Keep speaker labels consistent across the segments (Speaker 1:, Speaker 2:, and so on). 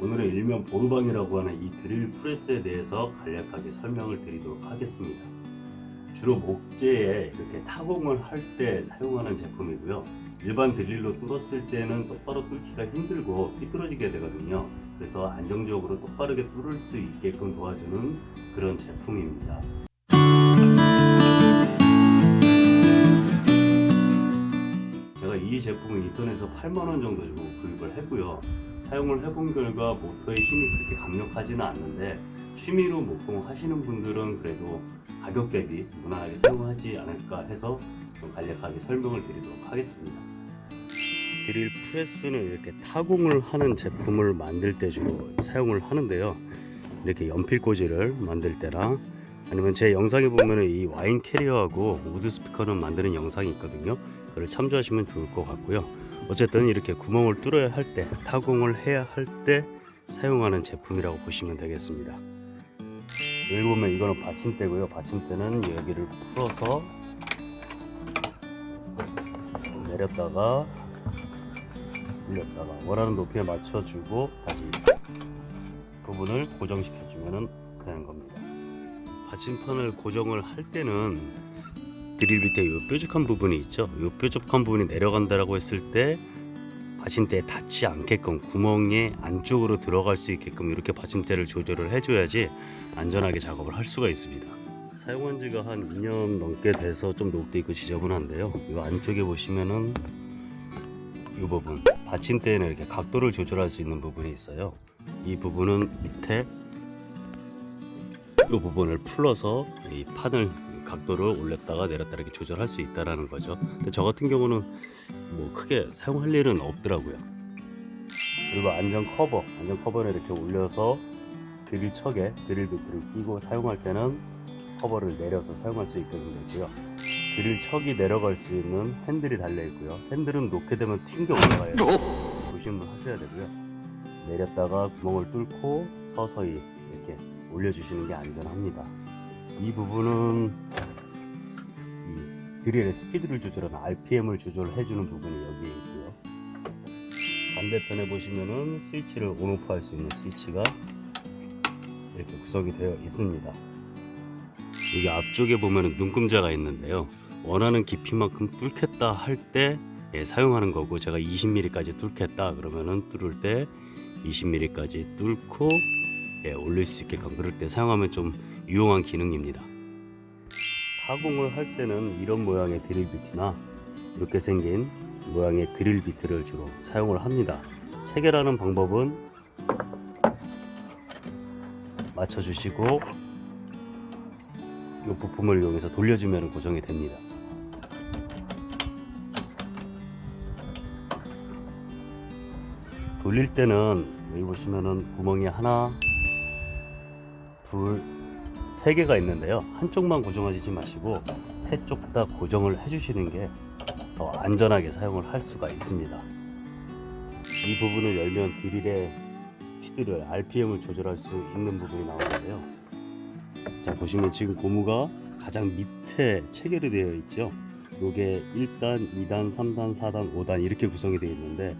Speaker 1: 오늘은 일명 보루방이라고 하는 이 드릴 프레스에 대해서 간략하게 설명을 드리도록 하겠습니다. 주로 목재에 이렇게 타공을 할 때 사용하는 제품이고요. 일반 드릴로 뚫었을 때는 똑바로 뚫기가 힘들고 삐뚤어지게 되거든요. 그래서 안정적으로 똑바르게 뚫을 수 있게끔 도와주는 그런 제품입니다. 이 제품을 인터넷에서 8만원 정도 주고 구입을 했고요. 사용을 해본 결과 모터의 힘이 그렇게 강력하지는 않는데 취미로 목공 하시는 분들은 그래도 가격 대비 무난하게 사용하지 않을까 해서 좀 간략하게 설명을 드리도록 하겠습니다. 드릴 프레스는 이렇게 타공을 하는 제품을 만들 때 주로 사용을 하는데요. 이렇게 연필 꽂이를 만들 때나 아니면 제 영상에 보면은 이 와인 캐리어하고 우드 스피커는 만드는 영상이 있거든요. 그걸 참조하시면 좋을 것 같고요. 어쨌든 이렇게 구멍을 뚫어야 할 때, 타공을 해야 할 때 사용하는 제품이라고 보시면 되겠습니다. 여기 보면 이거는 받침대고요. 받침대는 여기를 풀어서 내렸다가 올렸다가 원하는 높이에 맞춰주고 다시 부분을 고정시켜주면 되는 겁니다. 받침판을 고정을 할 때는 드릴 밑에 이 뾰족한 부분이 있죠. 이 뾰족한 부분이 내려간다라고 했을 때 받침대에 닿지 않게끔 구멍의 안쪽으로 들어갈 수 있게끔 이렇게 받침대를 조절을 해줘야지 안전하게 작업을 할 수가 있습니다. 사용한 지가 한 2년 넘게 돼서 좀 녹도 있고 지저분한데요. 이 안쪽에 보시면은 이 부분 받침대에는 이렇게 각도를 조절할 수 있는 부분이 있어요. 이 부분은 밑에 이 부분을 풀러서 이 판을 각도를 올렸다가 내렸다 이렇게 조절할 수 있다라는 거죠. 근데 저 같은 경우는 뭐 크게 사용할 일은 없더라고요. 그리고 안전 커버, 안전 커버를 이렇게 올려서 드릴 척에 드릴 비트를 끼고 사용할 때는 커버를 내려서 사용할 수 있게 되고요. 드릴 척이 내려갈 수 있는 핸들이 달려 있고요. 핸들은 놓게 되면 튕겨 올라가요. 조심을 하셔야 되고요. 내렸다가 구멍을 뚫고 서서히 이렇게 올려주시는 게 안전합니다. 이 부분은 이 드릴의 스피드를 조절하는 RPM을 조절해 주는 부분이 여기에 있고요. 반대편에 보시면은 스위치를 온오프 할 수 있는 스위치가 이렇게 구성이 되어 있습니다. 여기 앞쪽에 보면은 눈금자가 있는데요. 원하는 깊이만큼 뚫겠다 할때 예, 사용하는 거고 제가 20mm까지 뚫겠다 그러면은 뚫을 때 20mm까지 뚫고 예, 올릴 수 있게 끔 그럴 때 사용하면 좀 유용한 기능입니다. 타공을 할 때는 이런 모양의 드릴 비트나 이렇게 생긴 모양의 드릴 비트를 주로 사용을 합니다. 체결하는 방법은 맞춰주시고 이 부품을 이용해서 돌려주면 고정이 됩니다. 돌릴 때는 여기 보시면은 구멍이 하나, 둘, 세 개가 있는데요. 한쪽만 고정하지 마시고 세 쪽 다 고정을 해주시는 게 더 안전하게 사용을 할 수가 있습니다. 이 부분을 열면 드릴의 스피드를 RPM을 조절할 수 있는 부분이 나오는데요. 자 보시면 지금 고무가 가장 밑에 체결이 되어 있죠. 요게 1단, 2단, 3단, 4단, 5단 이렇게 구성이 되어 있는데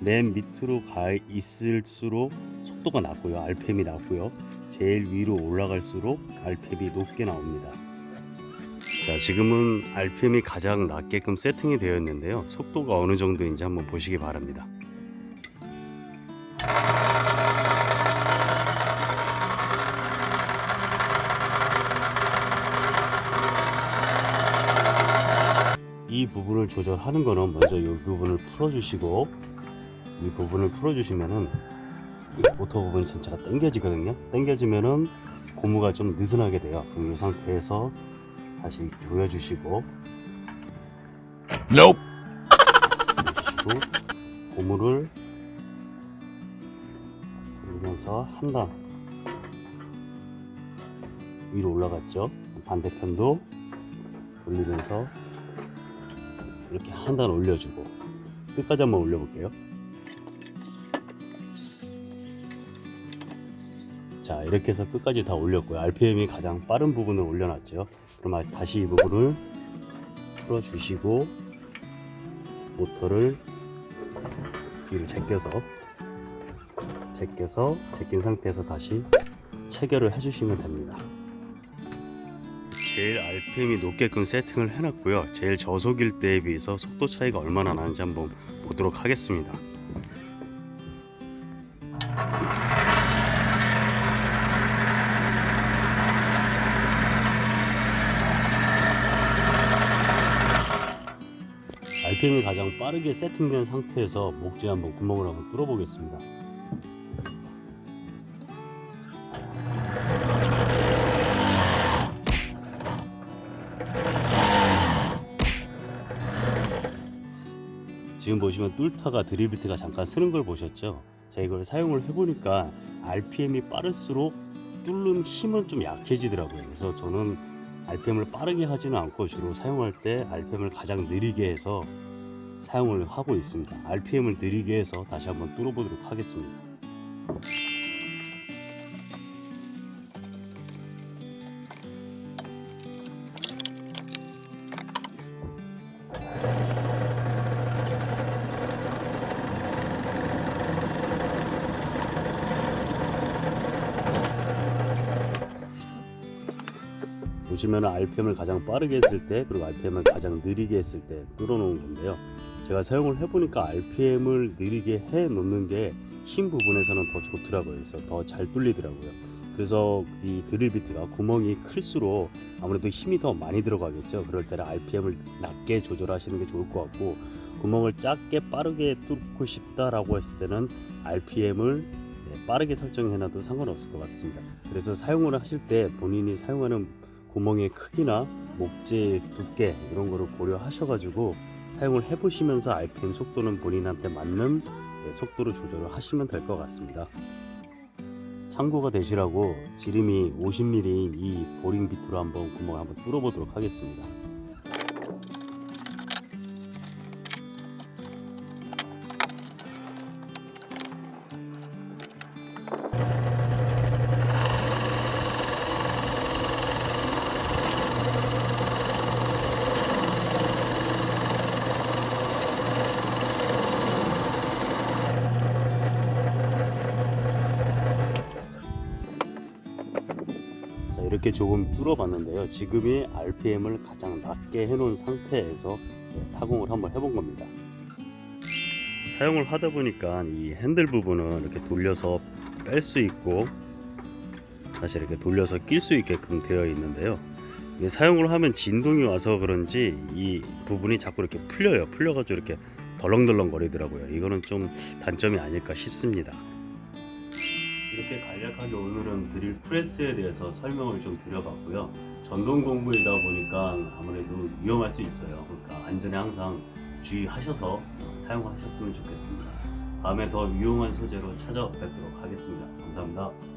Speaker 1: 맨 밑으로 가 있을수록 속도가 낮고요. RPM이 낮고요. 제일 위로 올라갈수록 RPM이 높게 나옵니다. 자, 지금은 RPM이 가장 낮게끔 세팅이 되어 있는데요. 속도가 어느 정도인지 한번 보시기 바랍니다. 이 부분을 조절하는 거는 먼저 이 부분을 풀어주시고 이 부분을 풀어주시면은 이 모터 부분 전체가 당겨지거든요. 당겨지면은 고무가 좀 느슨하게 돼요. 그럼 이 상태에서 다시 조여주시고
Speaker 2: Nope.
Speaker 1: 조여주시고 고무를 돌리면서 한 단 위로 올라갔죠. 반대편도 돌리면서 이렇게 한 단 올려주고 끝까지 한번 올려볼게요. 자 이렇게 해서 끝까지 다 올렸고요. RPM이 가장 빠른 부분을 올려놨죠. 그럼 다시 이 부분을 풀어주시고 모터를 뒤로 제껴서 제껴서 제낀 상태에서 다시 체결을 해주시면 됩니다. 제일 RPM이 높게끔 세팅을 해놨고요. 제일 저속일 때에 비해서 속도 차이가 얼마나 나는지 한번 보도록 하겠습니다. RPM이 가장 빠르게 세팅된 상태에서 목재 한번 구멍을 한번 뚫어 보겠습니다. 지금 보시면 뚫다가 드릴비트가 잠깐 쓰는 걸 보셨죠? 제가 이걸 사용을 해보니까 RPM이 빠를수록 뚫는 힘은 좀 약해지더라고요. 그래서 저는 RPM을 빠르게 하지는 않고 주로 사용할 때 RPM을 가장 느리게 해서 사용을 하고 있습니다. RPM을 느리게 해서 다시 한번 뚫어보도록 하겠습니다. 보시면 RPM을 가장 빠르게 했을 때 그리고 RPM을 가장 느리게 했을 때 뚫어놓은 건데요. 제가 사용을 해보니까 RPM을 느리게 해 놓는 게힘 부분에서는 더 좋더라고요. 그래서 더 잘 뚫리더라고요. 그래서 이 드릴 비트가 구멍이 클수록 아무래도 힘이 더 많이 들어가겠죠. 그럴 때는 RPM을 낮게 조절하시는 게 좋을 것 같고 구멍을 작게 빠르게 뚫고 싶다라고 했을 때는 RPM을 네, 빠르게 설정해놔도 상관없을 것 같습니다. 그래서 사용을 하실 때 본인이 사용하는 구멍의 크기나 목재의 두께 이런 거를 고려하셔가지고 사용을 해보시면서 RPM 속도는 본인한테 맞는 네, 속도로 조절을 하시면 될 것 같습니다. 참고가 되시라고 지름이 50mm인 이 보링 비트로 한번 구멍 한번 뚫어보도록 하겠습니다. 이렇게 조금 뚫어봤는데요. 지금이 RPM을 가장 낮게 해놓은 상태에서 네, 타공을 한번 해본 겁니다. 사용을 하다 보니까 이 핸들 부분은 이렇게 돌려서 뺄 수 있고 다시 이렇게 돌려서 낄 수 있게끔 되어 있는데요. 사용을 하면 진동이 와서 그런지 이 부분이 자꾸 이렇게 풀려요. 풀려가지고 이렇게 덜렁덜렁 거리더라고요. 이거는 좀 단점이 아닐까 싶습니다. 이렇게 간략하게 오늘은 드릴 프레스에 대해서 설명을 좀 드려봤고요. 전동 공구이다 보니까 아무래도 위험할 수 있어요. 그러니까 안전에 항상 주의하셔서 사용하셨으면 좋겠습니다. 다음에 더 유용한 소재로 찾아뵙도록 하겠습니다. 감사합니다.